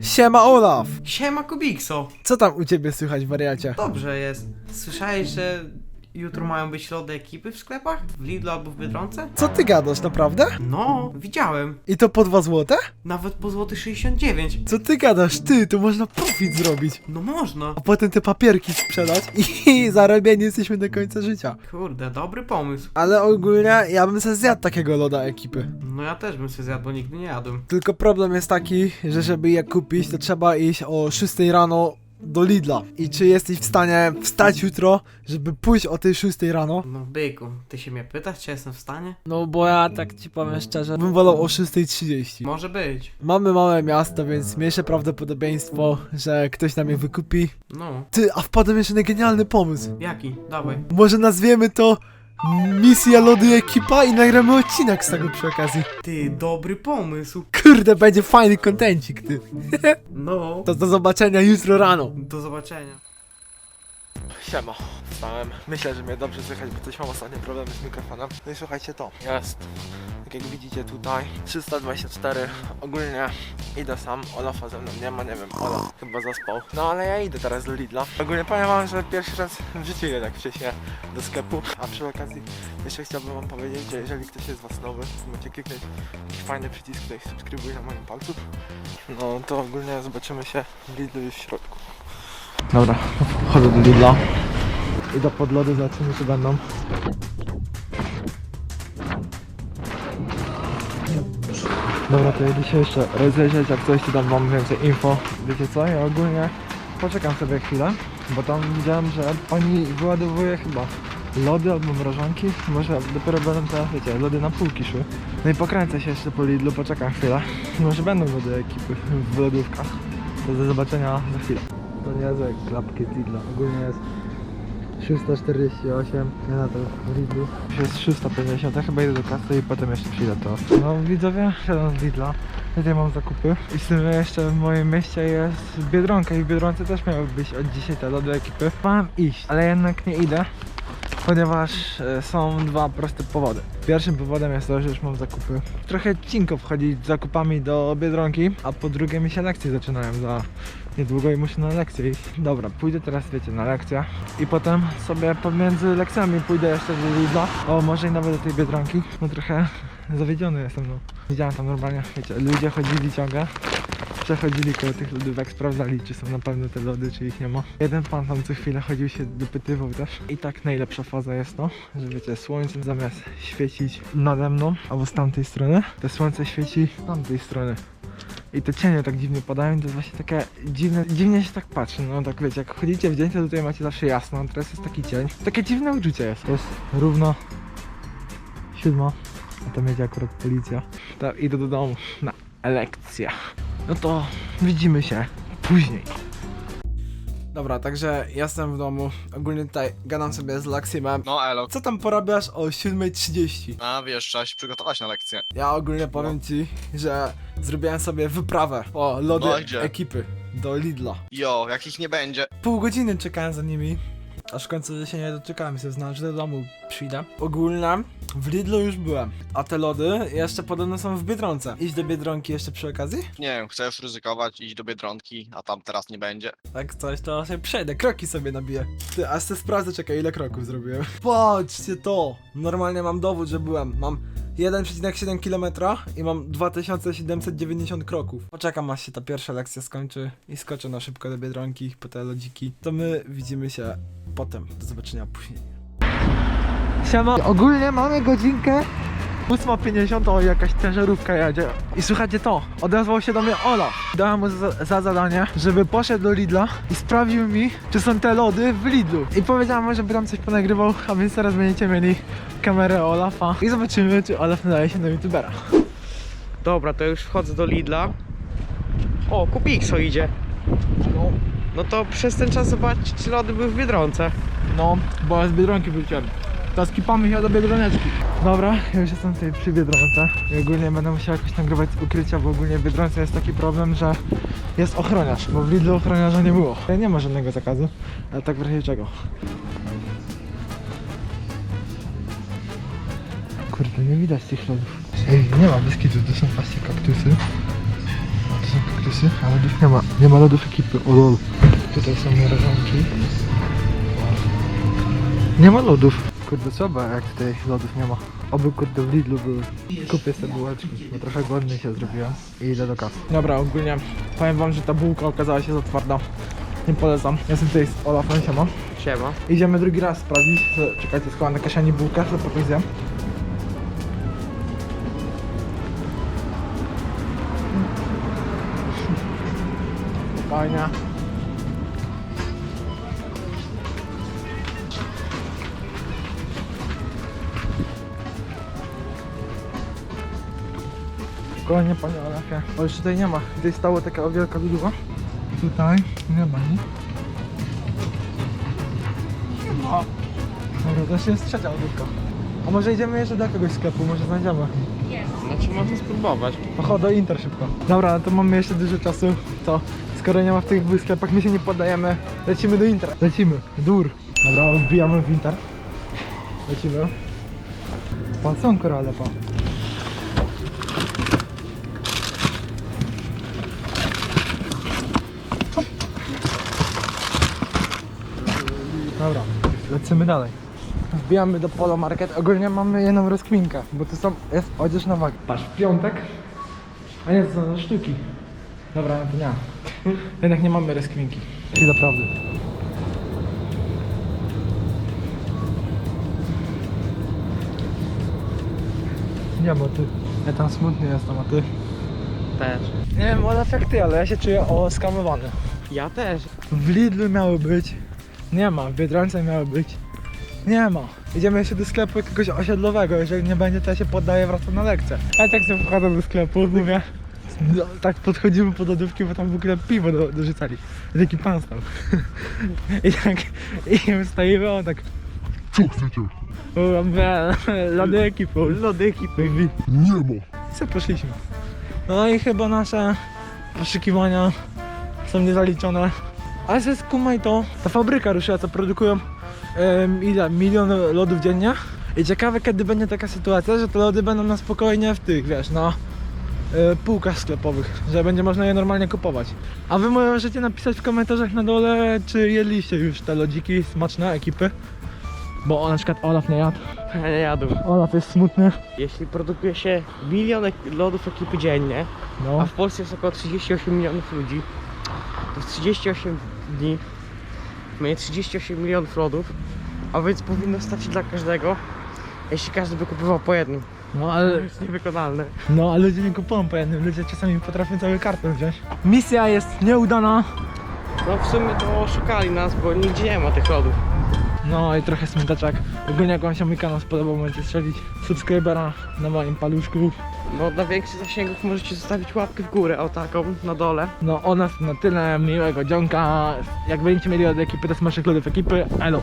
Siema Olaf! Siema Kubikso! Co tam u ciebie słychać, wariacie? Dobrze jest. Słyszałeś, że jutro mają być lody ekipy w sklepach? W Lidlu albo w Biedronce? Co ty gadasz, naprawdę? No, widziałem. I to po dwa złote? Nawet po złoty 69. Co ty gadasz, ty, to można profit zrobić. No można. A potem te papierki sprzedać i zarobieni jesteśmy do końca życia. Kurde, dobry pomysł. Ale ogólnie ja bym sobie zjadł takiego loda ekipy. No ja też bym sobie zjadł, bo nigdy nie jadłem. Tylko problem jest taki, że żeby je kupić, to trzeba iść o 6 rano do Lidla. I czy jesteś w stanie wstać jutro, żeby pójść o tej 6 rano? No byku, ty się mnie pytasz, czy jestem w stanie? No bo ja tak ci powiem szczerze, bym wolał o 6.30. Może być. Mamy małe miasto, więc mniejsze prawdopodobieństwo, że ktoś nam je wykupi. No. Ty, a wpadłem jeszcze na genialny pomysł. Jaki? Dawaj. Może nazwiemy to Misja Lody Ekipa i nagramy odcinek z tego przy okazji. Ty, dobry pomysł. Kurde, będzie fajny kontencik, ty. No. To do zobaczenia jutro rano. Do zobaczenia. Siema, wstałem. Myślę, że mnie dobrze słychać, bo coś mam ostatnio problemy z mikrofonem. No i słuchajcie to. Jest. Tak jak widzicie tutaj, 324. Ogólnie idę sam, Olafa ze mną nie ma, nie wiem, Olaf chyba zaspał. No ale ja idę teraz do Lidla. Ogólnie powiem wam, że pierwszy raz w życiu idę tak do sklepu. A przy okazji jeszcze chciałbym wam powiedzieć, że jeżeli ktoś jest z was nowy, to macie kliknąć taki fajny przycisk tutaj subskrybuj na moim palcu. No to ogólnie zobaczymy się w Lidlu już w środku. Dobra, wchodzę do Lidla. Idę pod lody, zobaczymy czy będą. Dobra, to jedę się jeszcze rozejrzeć, jak coś, to tam mam więcej info. Wiecie co, ja ogólnie poczekam sobie chwilę, bo tam widziałem, że pani wyładowuje chyba lody albo mrożonki. Może dopiero będą teraz, wiecie, lody na półki szły. No i pokręcę się jeszcze po Lidlu, poczekam chwilę. Może będą lody ekipy w lodówkach. To do zobaczenia za chwilę. To niezłe klapki z Lidla. Ogólnie jest 348, ja na to w Lidlu. Już jest 350, ja chyba idę do kasy i potem jeszcze przyjdę to. No widzowie, siadam z Lidla. Tutaj mam zakupy. I w sumie jeszcze w moim mieście jest Biedronka i w Biedronce też miały być od dzisiaj te lody ekipy. Mam iść, ale jednak nie idę. Ponieważ e, są dwa proste powody. Pierwszym powodem jest to, że już mam zakupy. Trochę cinko wchodzić z zakupami do Biedronki, a po drugie mi się lekcje zaczynają za niedługo i muszę na lekcję iść. Dobra, pójdę teraz, wiecie, na lekcję i potem sobie pomiędzy lekcjami pójdę jeszcze do Lidla, o może i nawet do tej Biedronki. No trochę zawiedziony jestem, no. Widziałem tam normalnie, wiecie, ludzie chodzili ciągle, przechodzili koło tych lodówek, sprawdzali czy są na pewno te lody, czy ich nie ma. Jeden pan tam co chwilę chodził się, dopytywał też. I tak najlepsza faza jest to, że wiecie, słońce zamiast świecić nade mną, albo z tamtej strony, to słońce świeci z tamtej strony. I te cienie tak dziwnie padają, to jest właśnie takie dziwne, dziwnie się tak patrzy, no tak wiecie, jak chodzicie w dzień, to tutaj macie zawsze jasno, a teraz jest taki cień. Takie dziwne uczucie jest. Jest równo siódma, a tam jedzie akurat policja. To idę do domu na elekcję. No to widzimy się później. Dobra, także jestem w domu. Ogólnie tutaj gadam sobie z Laksimem. No elo. Co tam porabiasz o 7.30? A wiesz, trzeba się przygotować na lekcję. Ja ogólnie powiem ci, że zrobiłem sobie wyprawę po lody No, a gdzie? ekipy do Lidla. Jo, jakich nie będzie. Pół godziny czekałem za nimi. Aż w końcu się nie doczekałem sobie znałem, że do domu przyjdę. Ogólnie w Lidlu już byłem. A te lody jeszcze podobno są w Biedronce. Iść do Biedronki jeszcze przy okazji? Nie wiem, chcesz ryzykować, iść do Biedronki, a tam teraz nie będzie. Tak coś, to sobie przejdę, kroki sobie nabiję. Ty, aż se sprawdzę, czekaj, ile kroków zrobiłem. Patrzcie to! Normalnie mam dowód, że byłem. Mam 1,7 km i mam 2790 kroków. Poczekam aż się ta pierwsza lekcja skończy i skoczę na szybko do Biedronki po te lodziki. To my widzimy się potem. Do zobaczenia później. Siema. Ogólnie mamy godzinkę 8.50 o jakaś ciężarówka jedzie. I słuchajcie to, odezwał się do mnie Ola. Dałem mu za, za zadanie, żeby poszedł do Lidla i sprawdził mi, czy są te lody w Lidlu. I powiedziałem mu, żeby tam coś ponagrywał, a więc teraz będziecie mieli kamerę Olafa i zobaczymy, czy Olaf nadaje się na youtubera. Dobra, to już wchodzę do Lidla. O, Kubikso idzie. No, No to przez ten czas zobaczcie, czy lody były w Biedronce. no bo z Biedronki wróciłem. To skipamy się do Biedroneczki. Dobra, ja już jestem tutaj przy Biedronce i ogólnie będę musiał jakoś nagrywać z ukrycia, bo ogólnie w Biedronce jest taki problem, że jest ochroniarz, bo w Lidlu ochroniarza nie było. Nie ma żadnego zakazu, ale tak w razie czego. Kurde, nie widać tych lodów. Ej, nie ma Beskidu, to są paście kaktusy. A lodów nie ma. Nie ma lodów ekipy, o lol. Tutaj są mrożonki. Nie ma lodów. Kurde, słabo jak tutaj lodów nie ma. Oby kurde w Lidlu były. Kupię sobie bułeczki, bo trochę głodny się zrobiłem i idę do kasy. Dobra, ogólnie powiem wam, że ta bułka okazała się za twarda. Nie polecam. Jestem tutaj z Olafem, siema. Siema. Idziemy drugi raz sprawdzić. Co- Czekajcie, schowam na kieszeni bułkę, to potem zjem. Fajnie. Spokojnie, panie Olafie. O, już tutaj nie ma. Tutaj stało taka wielka lodówa. Tutaj nie ma nic. O. Dobra, to jest trzecia lodówka. A może idziemy jeszcze do jakiegoś sklepu, może znajdziemy. Znaczy można spróbować. Oho, do Inter szybko. Dobra, no to mamy jeszcze dużo czasu. To, skoro nie ma w tych sklepach, my się nie poddajemy. Lecimy do Inter. Lecimy. Dur. Dobra, wbijamy w Inter. Lecimy. Pan są korale, pan. Dobra, lecimy dalej. Wbijamy do Polo Market. Ogólnie mamy jedną rozkminkę, bo tu są, jest odzież na wagę. Patrz, piątek. A nie, to są sztuki. Dobra, to nie. Jednak nie mamy rozkminki. Chwila prawdy. Nie, bo ty. Ja tam smutny jestem, a ty. Też. Nie wiem, Olaf jak ty, ale ja się czuję oskamowany. Ja też. W Lidlu miały być. Nie ma. W Biedronce miały być. Nie ma. Idziemy jeszcze do sklepu jakiegoś osiedlowego. Jeżeli nie będzie, to ja się poddaję, wracam na lekcję. Ja tak sobie wchodzę do sklepu, mówię. No, tak podchodzimy pod lodówki, bo tam w ogóle piwo do, dorzucali. I taki pan stał. I tak, i my stoimy, on tak. Co chcecie? Mówię, lody ekipy, lody ekipy. Nie ma. i co poszliśmy. No i chyba nasze poszukiwania są niezaliczone. Ale ze skumaj to, ta fabryka ruszyła, co produkują em, ile? Milion lodów dziennie. I ciekawe kiedy będzie taka sytuacja, że te lody będą na spokojnie w tych, wiesz, e, półkach sklepowych, że będzie można je normalnie kupować. A wy możecie napisać w komentarzach na dole, czy jedliście już te lodziki smaczne ekipy. Bo na przykład Olaf nie jadł. Ja nie jadł. Olaf jest smutny. Jeśli produkuje się milion lodów ekipy dziennie, a No. w Polsce jest około 38 milionów ludzi, to w 38 dni mamy 38 milionów lodów, a więc powinno starczyć dla każdego, jeśli każdy by kupował po jednym. No To ale jest niewykonalne. No, ale ludzie nie kupują po jednym, ludzie czasami potrafią cały karton wziąć. Misja jest nieudana. No w sumie to oszukali nas, bo nigdzie nie ma tych lodów. No i trochę smuteczek. Ogólnie jak wam się mój kanał spodobał, możecie strzelić subskrybera na moim paluszku. No dla większych zasięgów możecie zostawić łapkę w górę, o taką, na dole. No o nas na tyle miłego dzionka. Jak będziecie mieli od ekipy, to smacznych lodów ekipy. Elo.